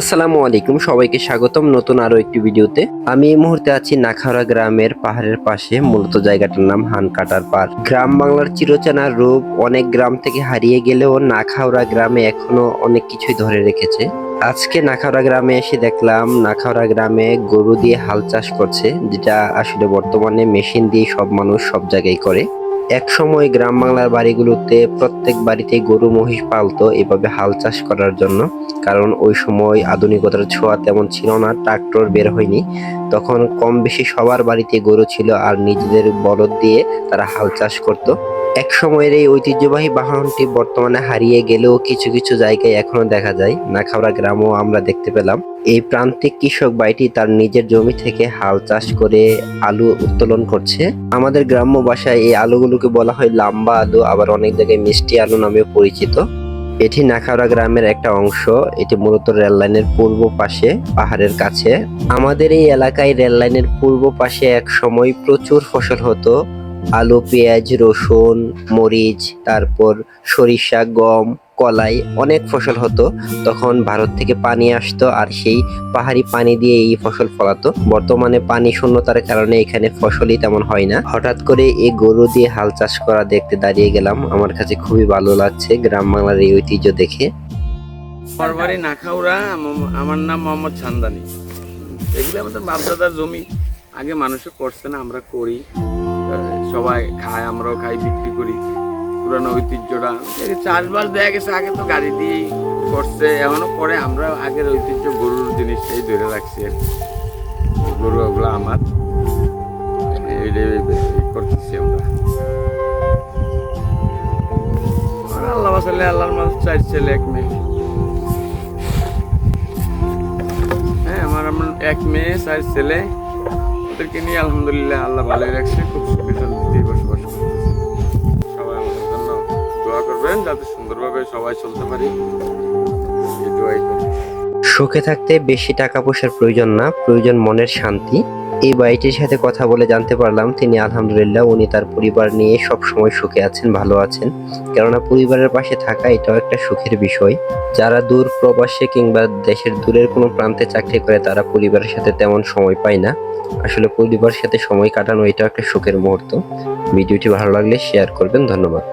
আসসালামু আলাইকুম, সবাইকে স্বাগতম নতুন আরও একটি ভিডিওতে। আমি এই মুহূর্তে আছি নাখাউড়া গ্রামের পাহাড়ের পাশে, মূলত জায়গাটার নাম হানকাটার পার গ্রাম বাংলার চিরচেনা রূপ, অনেক গ্রাম থেকে হারিয়ে গেলেও নাখাউড়া গ্রামে এখনও অনেক কিছুই ধরে রেখেছে। আজকে নাখাউড়া গ্রামে এসে দেখলাম নাখাউড়া গ্রামে গরু দিয়ে হাল চাষ করছে, যেটা আসলে বর্তমানে মেশিন দিয়ে সব মানুষ সব জায়গায় করে। এক সময় গ্রাম বাংলার বাড়িগুলোতে প্রত্যেক বাড়িতে গরু, মহিষ পালতো এভাবে হাল চাষ করার জন্য। কারণ ওই সময় আধুনিকতার ছোঁয়া তেমন ছিল না, ট্রাক্টর বের হয়নি। তখন কম বেশি সবার বাড়িতে গরু ছিল আর নিজেদের বলদ দিয়ে তারা হাল চাষ করত। এক সময়ের এই ঐতিহ্যবাহী বাহনটি বর্তমানে হারিয়ে গেলেও কিছু কিছু জায়গায় এখনও দেখা যায়। নাখাউড়া গ্রামও আমরা দেখতে পেলাম। এই প্রান্তিক কৃষক বাড়িটি তার নিজের জমি থেকে হাল চাষ করে আলু উত্তোলন করছে। আমাদের গ্রাম্য ভাষায় এই আলুগুলোকে বলা হয় লাম্বা আলু, আবার অনেক জায়গায় মিষ্টি আলু নামেও পরিচিত। এটি নাখাউড়া গ্রামের একটা অংশ। এটি মূলত রেল লাইনের পূর্ব পাশে, পাহাড়ের কাছে। আমাদের এই এলাকায় রেল লাইনের পূর্ব পাশে এক সময় প্রচুর ফসল হতো। আলু, পেঁয়াজ, রসুন, মরিচ, তারপর সরিষা, গম, কলাই অনেক ফসল হতো। তখন ভারত থেকে পানি আসতো আর সেই পাহাড়ি পানি দিয়ে এই ফসল ফলাতো। বর্তমানে পানি শূন্যতার কারণে এখানে ফসলই তেমন হয় না। হঠাৎ করে এই গরু দিয়ে হাল চাষ করা দেখতে দাঁড়িয়ে গেলাম। আমার কাছে খুবই ভালো লাগছে গ্রাম বাংলার এই ঐতিহ্য দেখে। নাখাউড়া আমার নাম মোহাম্মদ ছান্দানি। এগুলো আমাদের বাপদাদার জমি। আগে মানুষে করছে না, আমরা করি। সবাই খায়, আমরাও খাই, বিক্রি করি। পুরানো ঐতিহ্যটা। চাষবাস দেখা গেছে, আগে তো গাড়ি দিয়েই করছে, এখনও করে। আমরা আগের ঐতিহ্য, গরুর জিনিসটাই ধরে রাখছি আর। গরু ওগুলো আমার। করতেছি আমরা। আল্লাহ বাসালে আল্লাহর মানুষ চার ছেলে, এক মেয়ে। হ্যাঁ আমার এক মেয়ে, চার ছেলে। ওদেরকে নিয়ে আলহামদুলিল্লাহ আল্লাহ ভালোই রাখছে, খুব সুখে শান্তিতে বসবাস করতেছে। সবাই আমাদের জন্য দোয়া করবেন, যাতে সুন্দরভাবে সবাই চলতে পারি। সুখে থাকতে বেশি টাকা পয়সার প্রয়োজন না, প্রয়োজন মনের শান্তি। এই বাড়িটির সাথে কথা বলে জানতে পারলাম, তিনি আলহামদুলিল্লাহ উনি তার পরিবার নিয়ে সব সময় সুখে আছেন, ভালো আছেন। কেননা পরিবারের পাশে থাকা এটাও একটা সুখের বিষয়। যারা দূর প্রবাসে কিংবা দেশের দূরের কোনো প্রান্তে চাকরি করে, তারা পরিবারের সাথে তেমন সময় পায় না। আসলে পরিবারের সাথে সময় কাটানো এটাও একটা সুখের মুহূর্ত। ভিডিওটি ভালো লাগলে শেয়ার করবেন, ধন্যবাদ।